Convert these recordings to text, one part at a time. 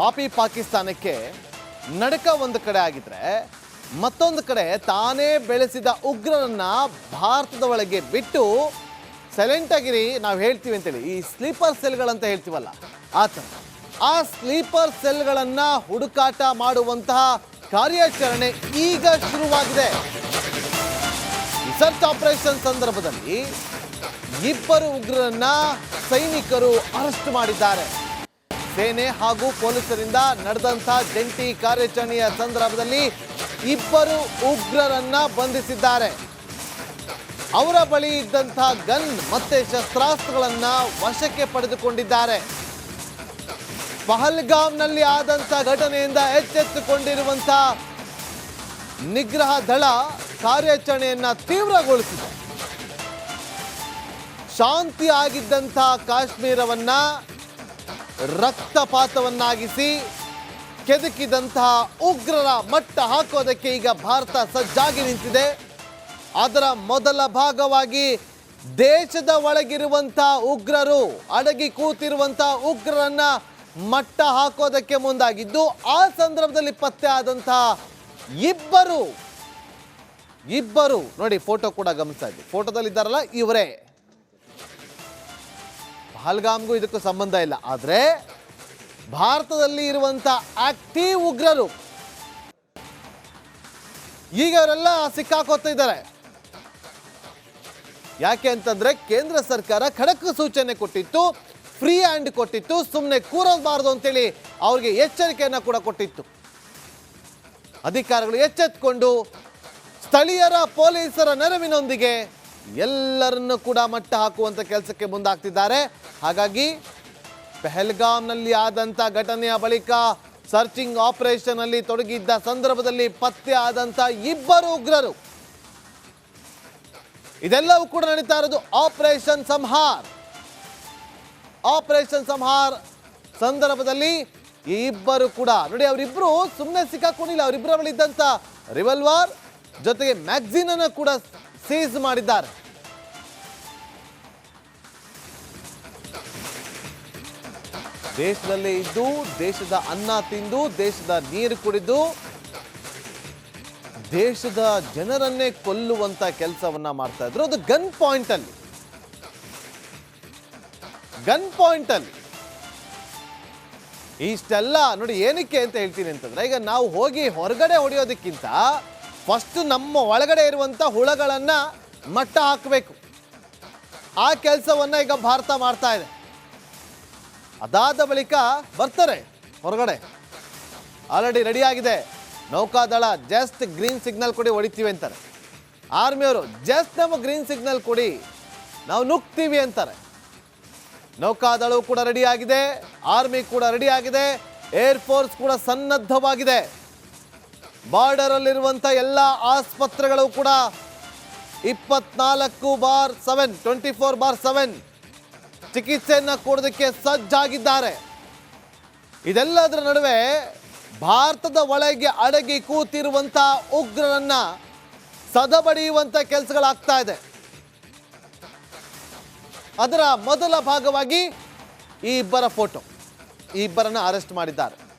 ಪಾಪಿ ಪಾಕಿಸ್ತಾನಕ್ಕೆ ನಡಕ ಒಂದು ಕಡೆ ಆಗಿದ್ರೆ ಮತ್ತೊಂದು ಕಡೆ ತಾನೇ ಬೆಳೆಸಿದ ಉಗ್ರರನ್ನ ಭಾರತದ ಒಳಗೆ ಬಿಟ್ಟು ಸೈಲೆಂಟ್ ಆಗಿರಿ, ನಾವು ಹೇಳ್ತೀವಿ ಅಂತೇಳಿ. ಈ ಸ್ಲೀಪರ್ ಸೆಲ್ಗಳಂತ ಹೇಳ್ತೀವಲ್ಲ, ಆ ಥರ. ಆ ಸ್ಲೀಪರ್ ಸೆಲ್ಗಳನ್ನ ಹುಡುಕಾಟ ಮಾಡುವಂತಹ ಕಾರ್ಯಾಚರಣೆ ಈಗ ಶುರುವಾಗಿದೆ. ಸರ್ಚ್ ಆಪರೇಷನ್ ಸಂದರ್ಭದಲ್ಲಿ ಇಬ್ಬರು ಉಗ್ರರನ್ನ ಸೈನಿಕರು ಅರೆಸ್ಟ್ ಮಾಡಿದ್ದಾರೆ. ಸೇನೆ ಹಾಗೂ ಪೊಲೀಸರಿಂದ ನಡೆದಂತಹ ಜಂಟಿ ಕಾರ್ಯಾಚರಣೆಯ ಸಂದರ್ಭದಲ್ಲಿ ಇಬ್ಬರು ಉಗ್ರರನ್ನ ಬಂಧಿಸಿದ್ದಾರೆ. ಅವರ ಬಳಿ ಇದ್ದಂತಹ ಗನ್ ಮತ್ತೆ ಶಸ್ತ್ರಾಸ್ತ್ರಗಳನ್ನ ವಶಕ್ಕೆ ಪಡೆದುಕೊಂಡಿದ್ದಾರೆ. ಪಹಲ್ಗಾಮ್ನಲ್ಲಿ ಆದಂತ ಘಟನೆಯಿಂದ ಎಚ್ಚೆತ್ತುಕೊಂಡಿರುವಂತ ನಿಗ್ರಹ ದಳ ಕಾರ್ಯಾಚರಣೆಯನ್ನ ತೀವ್ರಗೊಳಿಸಿದೆ. ಶಾಂತಿ ಆಗಿದ್ದಂತಹ ಕಾಶ್ಮೀರವನ್ನ ರಕ್ತಪಾತವನ್ನಾಗಿಸಿ ಕೆದಕಿದಂತಹ ಉಗ್ರರ ಮಟ್ಟ ಹಾಕೋದಕ್ಕೆ ಈಗ ಭಾರತ ಸಜ್ಜಾಗಿ ನಿಂತಿದೆ. ಅದರ ಮೊದಲ ಭಾಗವಾಗಿ ದೇಶದ ಒಳಗಿರುವಂತಹ ಉಗ್ರರು, ಅಡಗಿ ಕೂತಿರುವಂತಹ ಉಗ್ರರನ್ನ ಮಟ್ಟ ಹಾಕೋದಕ್ಕೆ ಮುಂದಾಗಿದ್ದು, ಆ ಸಂದರ್ಭದಲ್ಲಿ ಪತ್ತೆ ಆದಂತಹ ಇಬ್ಬರು ಇಬ್ಬರು, ನೋಡಿ, ಫೋಟೋ ಕೂಡ ಗಮನಿಸ್ತಾ ಇದ್ದೀವಿ ಫೋಟೋದಲ್ಲಿ ಇದ್ದಾರಲ್ಲ ಇವರೇ. ಪಹಲ್ಗಾಮ್ಗೂ ಇದಕ್ಕೂ ಸಂಬಂಧ ಇಲ್ಲ. ಆದರೆ ಭಾರತದಲ್ಲಿ ಇರುವಂಥ ಆಕ್ಟಿವ್ ಉಗ್ರರು, ಈಗ ಅವರೆಲ್ಲ ಸಿಕ್ಕಾಕೋತಾ ಇದ್ದಾರೆ ಯಾಕೆ ಅಂತಂದ್ರೆ ಕೇಂದ್ರ ಸರ್ಕಾರ ಖಡಕ್ ಸೂಚನೆ ಕೊಟ್ಟಿತ್ತು, ಫ್ರೀ ಹ್ಯಾಂಡ್ ಕೊಟ್ಟಿತ್ತು ಸುಮ್ಮನೆ ಕೂರಬಾರದು ಅಂತೇಳಿ ಅವ್ರಿಗೆ ಎಚ್ಚರಿಕೆಯನ್ನು ಕೂಡ ಕೊಟ್ಟಿತ್ತು. ಅಧಿಕಾರಿಗಳು ಎಚ್ಚೆತ್ಕೊಂಡು ಸ್ಥಳೀಯರ ಪೊಲೀಸರ ನೆರವಿನೊಂದಿಗೆ ಎಲ್ಲರನ್ನು ಕೂಡ ಮಟ್ಟ ಹಾಕುವಂತ ಕೆಲಸಕ್ಕೆ ಮುಂದಾಗ್ತಿದ್ದಾರೆ. ಹಾಗಾಗಿ ಪೆಹಲ್ಗಾಮ್ನಲ್ಲಿ ಆದಂತ ಘಟನೆಯ ಬಳಿಕ ಸರ್ಚಿಂಗ್ ಆಪರೇಷನ್ ಅಲ್ಲಿ ತೊಡಗಿದ್ದ ಸಂದರ್ಭದಲ್ಲಿ ಪತ್ತೆ ಆದಂತ ಇಬ್ಬರು ಉಗ್ರರು. ಇದೆಲ್ಲವೂ ಕೂಡ ನಡೀತಾ ಇರೋದು ಆಪರೇಷನ್ ಸಂಹಾರ್. ಆಪರೇಷನ್ ಸಂಹಾರ್ ಸಂದರ್ಭದಲ್ಲಿ ಈ ಇಬ್ಬರು ಕೂಡ, ನೋಡಿ ಅವರಿಬ್ರು ಸುಮ್ಮನೆ ಸಿಕ್ಕಾಕೊಂಡಿಲ್ಲ ಅವರಿಬ್ಬರ ಬಳಿ ಇದ್ದಂಥ ರಿವಲ್ವಾರ್ ಜೊತೆಗೆ ಮ್ಯಾಗ್ಝಿನ್ ಅನ್ನು ಕೂಡ ಸೀಸ್ ಮಾಡಿದ್ದಾರೆ. ದೇಶದಲ್ಲೇ ಇದ್ದು, ದೇಶದ ಅನ್ನ ತಿಂದು, ದೇಶದ ನೀರು ಕುಡಿದು, ದೇಶದ ಜನರನ್ನೇ ಕೊಲ್ಲುವಂತ ಕೆಲಸವನ್ನ ಮಾಡ್ತಾ ಇದ್ರು. ಅದು ಗನ್ ಪಾಯಿಂಟ್ ಅಲ್ಲಿ ಗನ್ ಪಾಯಿಂಟ್ ಅಲ್ಲಿ ಇಷ್ಟೆಲ್ಲ ನೋಡಿ ಏನಕ್ಕೆ ಅಂತ ಹೇಳ್ತೀನಿ ಅಂತಂದ್ರೆ, ಈಗ ನಾವು ಹೋಗಿ ಹೊರಗಡೆ ಹೊಡೆಯೋದಕ್ಕಿಂತ ಫಸ್ಟ್ ನಮ್ಮ ಒಳಗಡೆ ಇರುವಂತ ಹುಳಗಳನ್ನ ಮಟ್ಟ ಹಾಕಬೇಕು. ಆ ಕೆಲಸವನ್ನ ಈಗ ಭಾರತ ಮಾಡ್ತಾ ಇದೆ. ಅದಾದ ಬಳಿಕ ಬರ್ತಾರೆ ಹೊರಗಡೆ. ಆಲ್ರೆಡಿ ರೆಡಿ ಆಗಿದೆ ನೌಕಾದಳ ಜಸ್ಟ್ ಗ್ರೀನ್ ಸಿಗ್ನಲ್ ಕೊಡಿ ಹೊಡಿತೀವಿ ಅಂತಾರೆ. ಆರ್ಮಿಯವರು ಜಸ್ಟ್ ನಮಗೆ ಗ್ರೀನ್ ಸಿಗ್ನಲ್ ಕೊಡಿ, ನಾವು ನುಗ್ತೀವಿ ಅಂತಾರೆ. ನೌಕಾದಳವು ಕೂಡ ರೆಡಿ ಆಗಿದೆ ಆರ್ಮಿ ಕೂಡ ರೆಡಿ ಆಗಿದೆ ಏರ್ ಫೋರ್ಸ್ ಕೂಡ ಸನ್ನದ್ಧವಾಗಿದೆ. ಬಾರ್ಡರ್ ಅಲ್ಲಿರುವಂತ ಎಲ್ಲ ಆಸ್ಪತ್ರೆಗಳು ಕೂಡ ಇಪ್ಪತ್ನಾಲ್ಕು by seven, twenty four by seven. ಚಿಕಿತ್ಸೆಯನ್ನ ಕೊಡೋದಕ್ಕೆ ಸಜ್ಜಾಗಿದ್ದಾರೆ. ಇದೆಲ್ಲದರ ನಡುವೆ ಭಾರತದ ಒಳಗೆ ಅಡಗಿ ಕೂತಿರುವಂಥ ಉಗ್ರರನ್ನ ಸದಬಡಿಯುವಂಥ ಕೆಲಸಗಳಾಗ್ತಾ ಇದೆ. ಅದರ ಮೊದಲ ಭಾಗವಾಗಿ ಈ ಇಬ್ಬರ ಫೋಟೋ. ಈ ಇಬ್ಬರನ್ನ ಅರೆಸ್ಟ್ ಮಾಡಿದ್ದಾರೆ.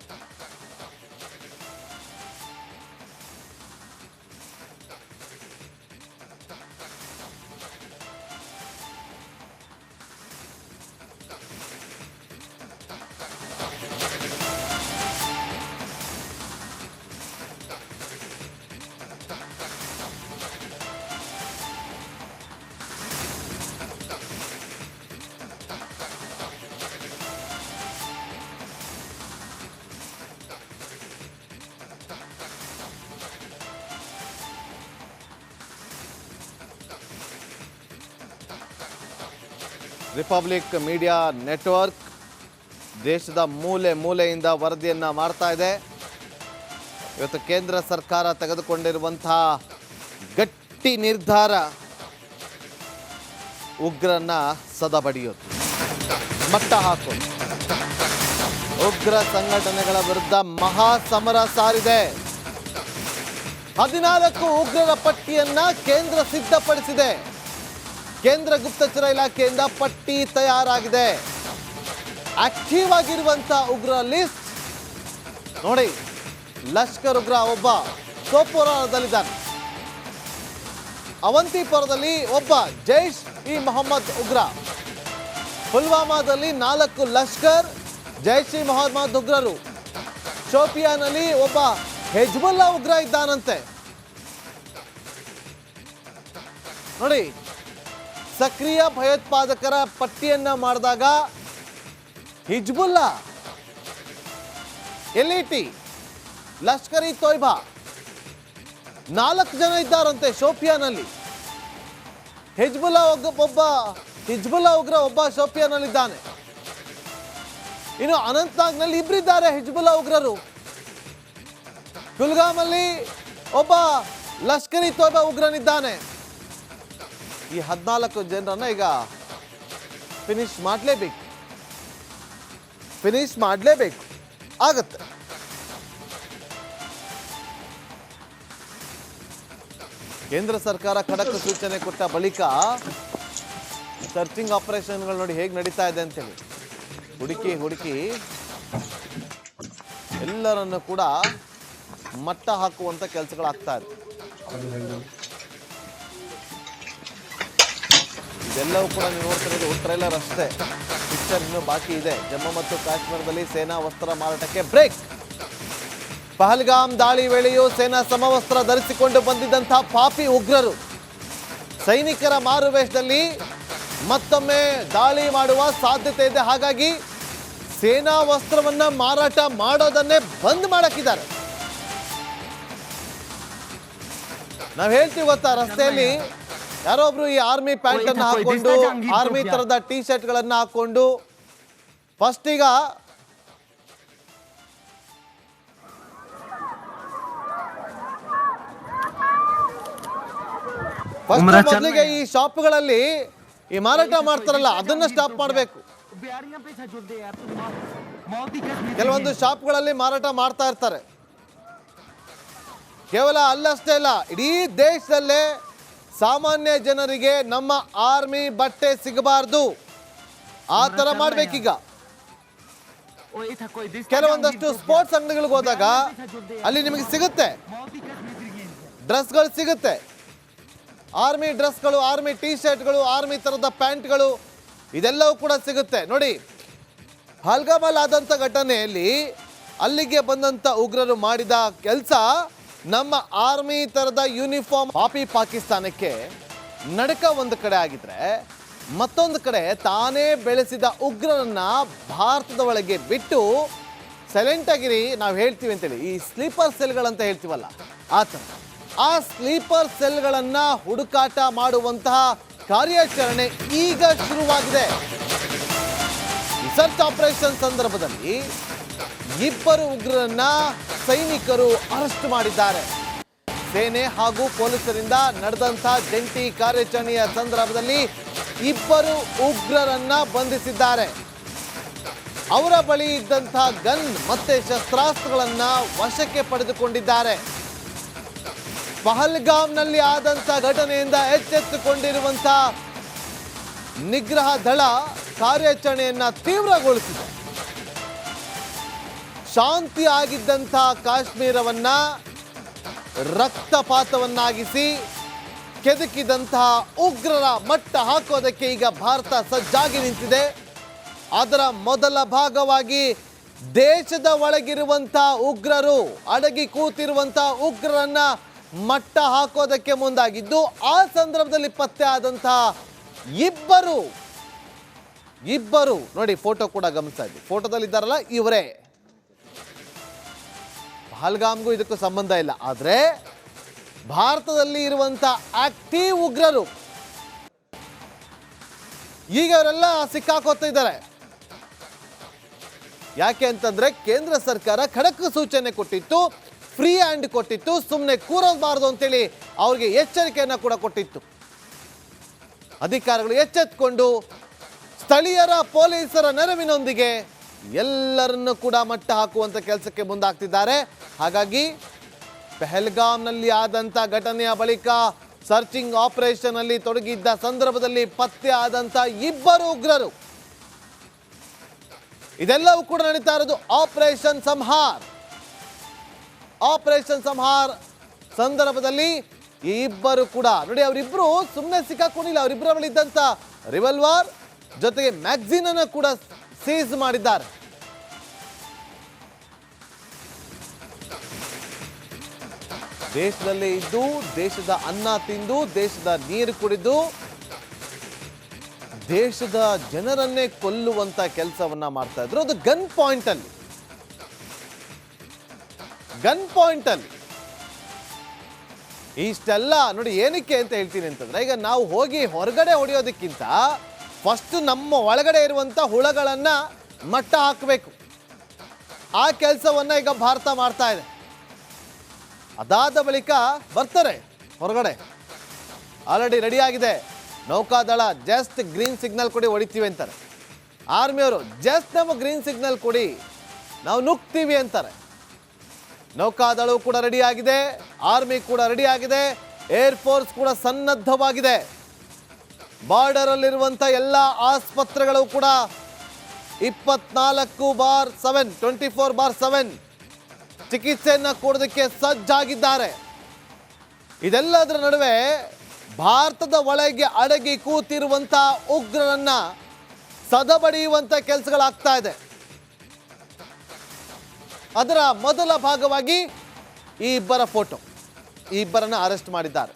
ರಿಪಬ್ಲಿಕ್ ಮೀಡಿಯಾ ನೆಟ್ವರ್ಕ್ ದೇಶದ ಮೂಲೆ ಮೂಲೆಯಿಂದ ವರದಿಯನ್ನು ಮಾಡ್ತಾ ಇದೆ. ಇವತ್ತು ಕೇಂದ್ರ ಸರ್ಕಾರ ತೆಗೆದುಕೊಂಡಿರುವಂತಹ ಗಟ್ಟಿ ನಿರ್ಧಾರ ಉಗ್ರನ್ನ ಸದಬಡಿಯೋದು. ಮಟ್ಟ ಹಾಕೋದು. ಉಗ್ರ ಸಂಘಟನೆಗಳ ವಿರುದ್ಧ ಮಹಾ ಸಮರ ಸಾರಿದೆ. ಹದಿನಾಲ್ಕು ಉಗ್ರರ ಪಟ್ಟಿಯನ್ನ ಕೇಂದ್ರ ಸಿದ್ಧಪಡಿಸಿದೆ. ಕೇಂದ್ರ ಗುಪ್ತಚರ ಇಲಾಖೆಯಿಂದ ಪಟ್ಟಿ ತಯಾರಾಗಿದೆ. ಆಕ್ಟಿವ್ ಆಗಿರುವಂತ ಉಗ್ರ ಲಿಸ್ಟ್. ನೋಡಿ, ಲಷ್ಕರ್ ಉಗ್ರ ಒಬ್ಬ ಸೋಪೋರದಲ್ಲಿದ್ದಾನೆ ಅವಂತಿಪುರದಲ್ಲಿ ಒಬ್ಬ ಜೈಷ್ ಇ ಮೊಹಮ್ಮದ್ ಉಗ್ರ. ಪುಲ್ವಾಮಾದಲ್ಲಿ ನಾಲ್ಕು ಲಷ್ಕರ್, ಜೈಷ್ ಇ ಮೊಹಮ್ಮದ್ ಉಗ್ರರು. ಶೋಪಿಯಾನಲ್ಲಿ ಒಬ್ಬ ಹೆಜ್ಬುಲ್ಲಾ ಉಗ್ರ ಇದ್ದಾನಂತೆ. ನೋಡಿ ಸಕ್ರಿಯ ಭಯೋತ್ಪಾದಕರ ಪಟ್ಟಿಯನ್ನ ಮಾಡಿದಾಗ ಹಿಜ್ಬುಲ್ಲಾ ಎಲ್ಇಟಿ ಲಷ್ಕರ್ ಇ ತೊಯ್ಬಾ, ನಾಲ್ಕು ಜನ ಇದ್ದಾರಂತೆ ಶೋಪಿಯಾನಲ್ಲಿ ಹಿಜ್ಬುಲ್ಲಾ ಒಬ್ಬ, ಹಿಜ್ಬುಲ್ಲಾ ಉಗ್ರ ಒಬ್ಬ ಶೋಪಿಯಾನಲ್ಲಿದ್ದಾನೆ ಇನ್ನು ಅನಂತ್ನಾಗ್ನಲ್ಲಿ ಇಬ್ಬರಿದ್ದಾರೆ ಹಿಜ್ಬುಲ್ಲಾ ಉಗ್ರರು. ಕುಲ್ಗಾಮಲ್ಲಿ ಒಬ್ಬ ಲಷ್ಕರಿ ಇ ತೊಯ್ಬಾ ಉಗ್ರನಿದ್ದಾನೆ. ಈ ಹದಿನಾಲ್ಕು ಜನರನ್ನು ಈಗ ಫಿನಿಶ್ ಮಾಡಲೇಬೇಕು. ಫಿನಿಶ್ ಮಾಡಲೇಬೇಕು. ಆಗತ್ತೆ. ಕೇಂದ್ರ ಸರ್ಕಾರ ಖಡಕ್ ಸೂಚನೆ ಕೊಟ್ಟ ಬಳಿಕ ಸರ್ಚಿಂಗ್ ಆಪರೇಷನ್ಗಳು ನೋಡಿ ಹೇಗೆ ನಡೀತಾ ಇದೆ ಅಂತೇಳಿ. ಹುಡುಕಿ ಹುಡುಕಿ ಎಲ್ಲರನ್ನು ಕೂಡ ಮಟ್ಟ ಹಾಕುವಂಥ ಕೆಲಸಗಳಾಗ್ತಾ ಇದೆ. ಇದೆಲ್ಲವೂ ಕೂಡ ನೀವು ನೋಡ್ತಿರೋದು ಟ್ರೈಲರ್ ಅಷ್ಟೇ ಪಿಕ್ಚರ್ ಇನ್ನೂ ಬಾಕಿ ಇದೆ. ಜಮ್ಮು ಮತ್ತು ಕಾಶ್ಮೀರದಲ್ಲಿ ಸೇನಾ ವಸ್ತ್ರ ಮಾರಾಟಕ್ಕೆ ಬ್ರೇಕ್. ಪಹಲ್ಗಾಮ್ ದಾಳಿ ವೇಳೆಯೂ ಸೇನಾ ಸಮವಸ್ತ್ರ ಧರಿಸಿಕೊಂಡು ಬಂದಿದ್ದಂತಹ ಪಾಪಿ ಉಗ್ರರು. ಸೈನಿಕರ ಮಾರುವೇಷದಲ್ಲಿ ಮತ್ತೊಮ್ಮೆ ದಾಳಿ ಮಾಡುವ ಸಾಧ್ಯತೆ ಇದೆ. ಹಾಗಾಗಿ ಸೇನಾ ವಸ್ತ್ರವನ್ನ ಮಾರಾಟ ಮಾಡೋದನ್ನೇ ಬಂದ್ ಮಾಡಕ್ಕಿದ್ದಾರೆ. ನಾವು ಹೇಳ್ತೀವಿ ಗೊತ್ತಾ, ರಸ್ತೆಯಲ್ಲಿ ಯಾರೊಬ್ರು ಈ ಆರ್ಮಿ ಪ್ಯಾಂಟ್ ಅನ್ನು ಹಾಕೊಂಡು ಆರ್ಮಿ ತರದ ಟಿ ಶರ್ಟ್ ಗಳನ್ನ ಹಾಕೊಂಡು ಫಸ್ಟ್ ಈಗ ಮೊದಲಿಗೆ ಈ ಶಾಪ್ಗಳಲ್ಲಿ ಈ ಮಾರಾಟ ಮಾಡ್ತಾರಲ್ಲ ಅದನ್ನ ಸ್ಟಾಪ್ ಮಾಡ್ಬೇಕು. ಕೆಲವೊಂದು ಶಾಪ್ಗಳಲ್ಲಿ ಮಾರಾಟ ಮಾಡ್ತಾ ಇರ್ತಾರೆ. ಕೇವಲ ಅಲ್ಲಷ್ಟೇ ಇಲ್ಲ ಇಡೀ ದೇಶದಲ್ಲೇ ಸಾಮಾನ್ಯ ಜನರಿಗೆ ನಮ್ಮ ಆರ್ಮಿ ಬಟ್ಟೆ ಸಿಗಬಾರ್ದು. ಆ ಥರ ಮಾಡ್ಬೇಕೀಗ. ಕೆಲವೊಂದಷ್ಟು ಸ್ಪೋರ್ಟ್ಸ್ ಅಂಗಡಿಗಳಿಗೆ ಹೋದಾಗ ಅಲ್ಲಿ ನಿಮಗೆ ಸಿಗುತ್ತೆ. ಡ್ರೆಸ್ಗಳು ಸಿಗುತ್ತೆ. ಆರ್ಮಿ ಡ್ರೆಸ್ಗಳು ಆರ್ಮಿ ಟೀ ಶರ್ಟ್ಗಳು ಆರ್ಮಿ ಥರದ ಪ್ಯಾಂಟ್ಗಳು ಇದೆಲ್ಲವೂ ಕೂಡ ಸಿಗುತ್ತೆ. ನೋಡಿ ಹಲ್ಗಾಮಲ್ ಆದಂಥ ಘಟನೆಯಲ್ಲಿ ಅಲ್ಲಿಗೆ ಬಂದಂಥ ಉಗ್ರರು ಮಾಡಿದ ಕೆಲಸ ನಮ್ಮ ಆರ್ಮಿ ಥರದ ಯೂನಿಫಾರ್ಮ್ ಪಾಪಿ ಪಾಕಿಸ್ತಾನಕ್ಕೆ ನಡಕ ಒಂದು ಕಡೆ ಆಗಿದ್ರೆ ಮತ್ತೊಂದು ಕಡೆ ತಾನೇ ಬೆಳೆಸಿದ ಉಗ್ರರನ್ನ ಭಾರತದ ಒಳಗೆ ಬಿಟ್ಟು ಸೈಲೆಂಟ್ ಆಗಿರಿ, ನಾವು ಹೇಳ್ತೀವಿ ಅಂತೇಳಿ. ಈ ಸ್ಲೀಪರ್ ಸೆಲ್ಗಳಂತ ಹೇಳ್ತೀವಲ್ಲ, ಆ ಥರ. ಆ ಸ್ಲೀಪರ್ ಸೆಲ್ಗಳನ್ನ ಹುಡುಕಾಟ ಮಾಡುವಂತಹ ಕಾರ್ಯಾಚರಣೆ ಈಗ ಶುರುವಾಗಿದೆ. ಸರ್ಚ್ ಆಪರೇಷನ್ ಸಂದರ್ಭದಲ್ಲಿ ಇಬ್ಬರು ಉಗ್ರರನ್ನ ಸೈನಿಕರು ಅರೆಸ್ಟ್ ಮಾಡಿದ್ದಾರೆ. ಸೇನೆ ಹಾಗೂ ಪೊಲೀಸರಿಂದ ನಡೆದಂತಹ ಜಂಟಿ ಕಾರ್ಯಾಚರಣೆಯ ಸಂದರ್ಭದಲ್ಲಿ ಇಬ್ಬರು ಉಗ್ರರನ್ನ ಬಂಧಿಸಿದ್ದಾರೆ. ಅವರ ಬಳಿ ಇದ್ದಂತಹ ಗನ್ ಮತ್ತೆ ಶಸ್ತ್ರಾಸ್ತ್ರಗಳನ್ನ ವಶಕ್ಕೆ ಪಡೆದುಕೊಂಡಿದ್ದಾರೆ. ಪಹಲ್ಗಾಮ್ನಲ್ಲಿ ಆದಂತಹ ಘಟನೆಯಿಂದ ಎಚ್ಚೆತ್ತುಕೊಂಡಿರುವಂತಹ ನಿಗ್ರಹ ದಳ ಕಾರ್ಯಾಚರಣೆಯನ್ನ ತೀವ್ರಗೊಳಿಸಿದೆ. ಶಾಂತಿ ಆಗಿದ್ದಂಥ ಕಾಶ್ಮೀರವನ್ನ ರಕ್ತಪಾತವನ್ನಾಗಿಸಿ ಕೆದಕಿದಂತಹ ಉಗ್ರರ ಮಟ್ಟ ಹಾಕೋದಕ್ಕೆ ಈಗ ಭಾರತ ಸಜ್ಜಾಗಿ ನಿಂತಿದೆ. ಅದರ ಮೊದಲ ಭಾಗವಾಗಿ ದೇಶದ ಒಳಗಿರುವಂತಹ ಉಗ್ರರು, ಅಡಗಿ ಕೂತಿರುವಂತಹ ಉಗ್ರರನ್ನ ಮಟ್ಟ ಹಾಕೋದಕ್ಕೆ ಮುಂದಾಗಿದ್ದು, ಆ ಸಂದರ್ಭದಲ್ಲಿ ಪತ್ತೆ ಆದಂತಹ ಇಬ್ಬರು ಇಬ್ಬರು, ನೋಡಿ, ಫೋಟೋ ಕೂಡ ಗಮನಿಸ್ತಾ ಫೋಟೋದಲ್ಲಿ ಇದ್ದಾರಲ್ಲ ಇವರೇ. ಪಹಲ್ಗಾಮ್ಗೂ ಇದಕ್ಕೂ ಸಂಬಂಧ ಇಲ್ಲ. ಆದರೆ ಭಾರತದಲ್ಲಿ ಇರುವಂಥ ಆಕ್ಟಿವ್ ಉಗ್ರರು ಈಗ ಅವರೆಲ್ಲ ಸಿಕ್ಕಾಕೋತಿದ್ದಾರೆ ಯಾಕೆ ಅಂತಂದ್ರೆ ಕೇಂದ್ರ ಸರ್ಕಾರ ಖಡಕ್ ಸೂಚನೆ ಕೊಟ್ಟಿತ್ತು ಫ್ರೀ ಹ್ಯಾಂಡ್ ಕೊಟ್ಟಿತ್ತು ಸುಮ್ಮನೆ ಕೂರಬಾರದು ಅಂತೇಳಿ ಅವ್ರಿಗೆ ಎಚ್ಚರಿಕೆಯನ್ನು ಕೂಡ ಕೊಟ್ಟಿತ್ತು. ಅಧಿಕಾರಿಗಳು ಎಚ್ಚೆತ್ಕೊಂಡು ಸ್ಥಳೀಯರ ಪೊಲೀಸರ ನೆರವಿನೊಂದಿಗೆ ಎಲ್ಲರನ್ನು ಕೂಡ ಮಟ್ಟ ಹಾಕುವಂಥ ಕೆಲಸಕ್ಕೆ ಮುಂದಾಗ್ತಿದ್ದಾರೆ. ಹಾಗಾಗಿ ಪೆಹಲ್ಗಾಮ್ನಲ್ಲಿ ಆದಂತ ಘಟನೆಯ ಬಳಿಕ ಸರ್ಚಿಂಗ್ ಆಪರೇಷನ್ ಅಲ್ಲಿ ತೊಡಗಿದ್ದ ಸಂದರ್ಭದಲ್ಲಿ ಪತ್ತೆ ಆದಂತ ಇಬ್ಬರು ಉಗ್ರರು. ಇದೆಲ್ಲವೂ ಕೂಡ ನಡೀತಾ ಇರೋದು ಆಪರೇಷನ್ ಸಂಹಾರ್. ಆಪರೇಷನ್ ಸಂಹಾರ್ ಸಂದರ್ಭದಲ್ಲಿ ಈ ಇಬ್ಬರು ಕೂಡ, ನೋಡಿ ಅವರಿಬ್ರು ಸುಮ್ಮನೆ ಸಿಕ್ಕಾಕೊಂಡಿಲ್ಲ ಅವರಿಬ್ಬರ ಬಳಿ ಇದ್ದಂಥ ರಿವಲ್ವರ್ ಜೊತೆಗೆ ಮ್ಯಾಗ್ಝಿನ್ ಅನ್ನು ಕೂಡ ಸೀಸ್ ಮಾಡಿದ್ದಾರೆ. ದೇಶದಲ್ಲಿ ಇದ್ದು, ದೇಶದ ಅನ್ನ ತಿಂದು, ದೇಶದ ನೀರು ಕುಡಿದು, ದೇಶದ ಜನರನ್ನೇ ಕೊಲ್ಲುವಂತ ಕೆಲಸವನ್ನ ಮಾಡ್ತಾ ಇದ್ರು. ಅದು ಗನ್ ಪಾಯಿಂಟ್ ಅಲ್ಲಿ. ಗನ್ ಪಾಯಿಂಟ್ ಅಲ್ಲಿ. ಇಷ್ಟೆಲ್ಲ ನೋಡಿ ಏನಕ್ಕೆ ಅಂತ ಹೇಳ್ತೀನಿ ಅಂತಂದ್ರೆ, ಈಗ ನಾವು ಹೋಗಿ ಹೊರಗಡೆ ಹೊಡೆಯೋದಕ್ಕಿಂತ ಫಸ್ಟ್ ನಮ್ಮ ಒಳಗಡೆ ಇರುವಂತ ಹುಳಗಳನ್ನ ಮಟ್ಟ ಹಾಕಬೇಕು. ಆ ಕೆಲಸವನ್ನ ಈಗ ಭಾರತ ಮಾಡ್ತಾ ಇದೆ. ಅದಾದ ಬಳಿಕ ಬರ್ತಾರೆ ಹೊರಗಡೆ. ಆಲ್ರೆಡಿ ರೆಡಿಯಾಗಿದೆ ನೌಕಾದಳ ಜಸ್ಟ್ ಗ್ರೀನ್ ಸಿಗ್ನಲ್ ಕೊಡಿ ಹೊಡಿತೀವಿ ಅಂತಾರೆ. ಆರ್ಮಿಯವರು ಜಸ್ಟ್ ನಮಗೆ ಗ್ರೀನ್ ಸಿಗ್ನಲ್ ಕೊಡಿ, ನಾವು ನುಗ್ತೀವಿ ಅಂತಾರೆ. ನೌಕಾದಳವು ಕೂಡ ರೆಡಿಯಾಗಿದೆ ಆರ್ಮಿ ಕೂಡ ರೆಡಿಯಾಗಿದೆ ಆಗಿದೆ ಏರ್ ಫೋರ್ಸ್ ಕೂಡ ಸನ್ನದ್ಧವಾಗಿದೆ. ಬಾರ್ಡರ್ ಅಲ್ಲಿರುವಂಥ ಎಲ್ಲ ಆಸ್ಪತ್ರೆಗಳು ಕೂಡ ಇಪ್ಪತ್ನಾಲ್ಕು by seven twenty four by seven ಚಿಕಿತ್ಸೆಯನ್ನ ಕೊಡೋದಕ್ಕೆ ಸಜ್ಜಾಗಿದ್ದಾರೆ. ಇದೆಲ್ಲದರ ನಡುವೆ ಭಾರತದ ಒಳಗೆ ಅಡಗಿ ಕೂತಿರುವಂಥ ಉಗ್ರರನ್ನ ಸದಬಡಿಯುವಂಥ ಕೆಲಸಗಳಾಗ್ತಾ ಇದೆ. ಅದರ ಮೊದಲ ಭಾಗವಾಗಿ ಈ ಇಬ್ಬರ ಫೋಟೋ, ಈ ಇಬ್ಬರನ್ನ ಅರೆಸ್ಟ್ ಮಾಡಿದ್ದಾರೆ.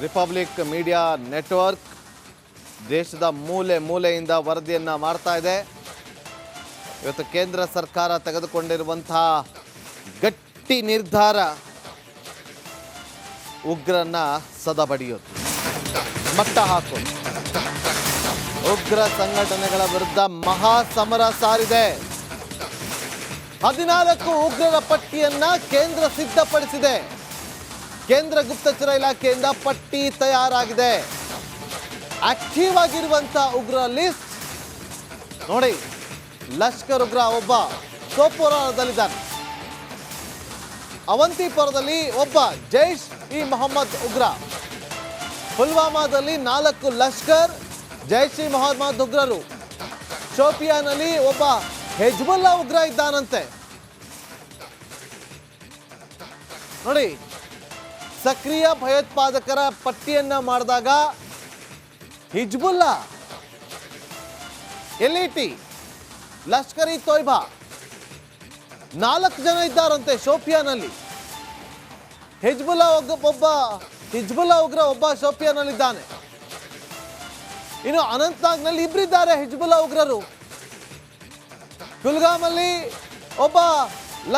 ರಿಪಬ್ಲಿಕ್ ಮೀಡಿಯಾ ನೆಟ್ವರ್ಕ್ ದೇಶದ ಮೂಲೆ ಮೂಲೆಯಿಂದ ವರದಿಯನ್ನು ಮಾಡ್ತಾ ಇದೆ. ಇವತ್ತು ಕೇಂದ್ರ ಸರ್ಕಾರ ತೆಗೆದುಕೊಂಡಿರುವಂತಹ ಗಟ್ಟಿ ನಿರ್ಧಾರ ಉಗ್ರನ್ನ ಸದಬಡಿಯೋದು. ಮಟ್ಟ ಹಾಕೋದು. ಉಗ್ರ ಸಂಘಟನೆಗಳ ವಿರುದ್ಧ ಮಹಾ ಸಮರ ಸಾರಿದೆ. ಹದಿನಾಲ್ಕು ಉಗ್ರರ ಪಟ್ಟಿಯನ್ನ ಕೇಂದ್ರ ಸಿದ್ಧಪಡಿಸಿದೆ. ಕೇಂದ್ರ ಗುಪ್ತಚರ ಇಲಾಖೆಯಿಂದ ಪಟ್ಟಿ ತಯಾರಾಗಿದೆ. ಆಕ್ಟಿವ್ ಆಗಿರುವಂತ ಉಗ್ರ ಲಿಸ್ಟ್. ನೋಡಿ, ಲಷ್ಕರ್ ಉಗ್ರ ಒಬ್ಬ ಸೋಪೋರದಲ್ಲಿದ್ದಾನೆ ಅವಂತಿಪುರದಲ್ಲಿ ಒಬ್ಬ ಜೈಷ್ ಇ ಮೊಹಮ್ಮದ್ ಉಗ್ರ. ಪುಲ್ವಾಮಾದಲ್ಲಿ ನಾಲ್ಕು ಲಷ್ಕರ್, ಜೈಷ್ ಇ ಮೊಹಮ್ಮದ್ ಉಗ್ರರು. ಶೋಪಿಯಾನಲ್ಲಿ ಒಬ್ಬ ಹೆಜ್ಬುಲ್ಲಾ ಉಗ್ರ ಇದ್ದಾನಂತೆ. ನೋಡಿ ಸಕ್ರಿಯ ಭಯೋತ್ಪಾದಕರ ಪಟ್ಟಿಯನ್ನ ಮಾಡಿದಾಗ Hezbollah L T Lashkar e Taiba, ನಾಲ್ಕು ಜನ ಇದ್ದಾರಂತೆ ಶೋಪಿಯಾನಲ್ಲಿ ಹಿಜ್ಬುಲ್ಲಾ ಒಬ್ಬ ಹಿಜ್ಬುಲ್ಲಾ ಉಗ್ರ ಒಬ್ಬ ಶೋಪಿಯಾನಲ್ಲಿದ್ದಾನೆ ಇನ್ನು ಅನಂತ್ನಾಗ್ನಲ್ಲಿ ಇಬ್ಬರಿದ್ದಾರೆ ಹಿಜ್ಬುಲ್ಲಾ ಉಗ್ರರು. ಕುಲ್ಗಾಮಲ್ಲಿ ಒಬ್ಬ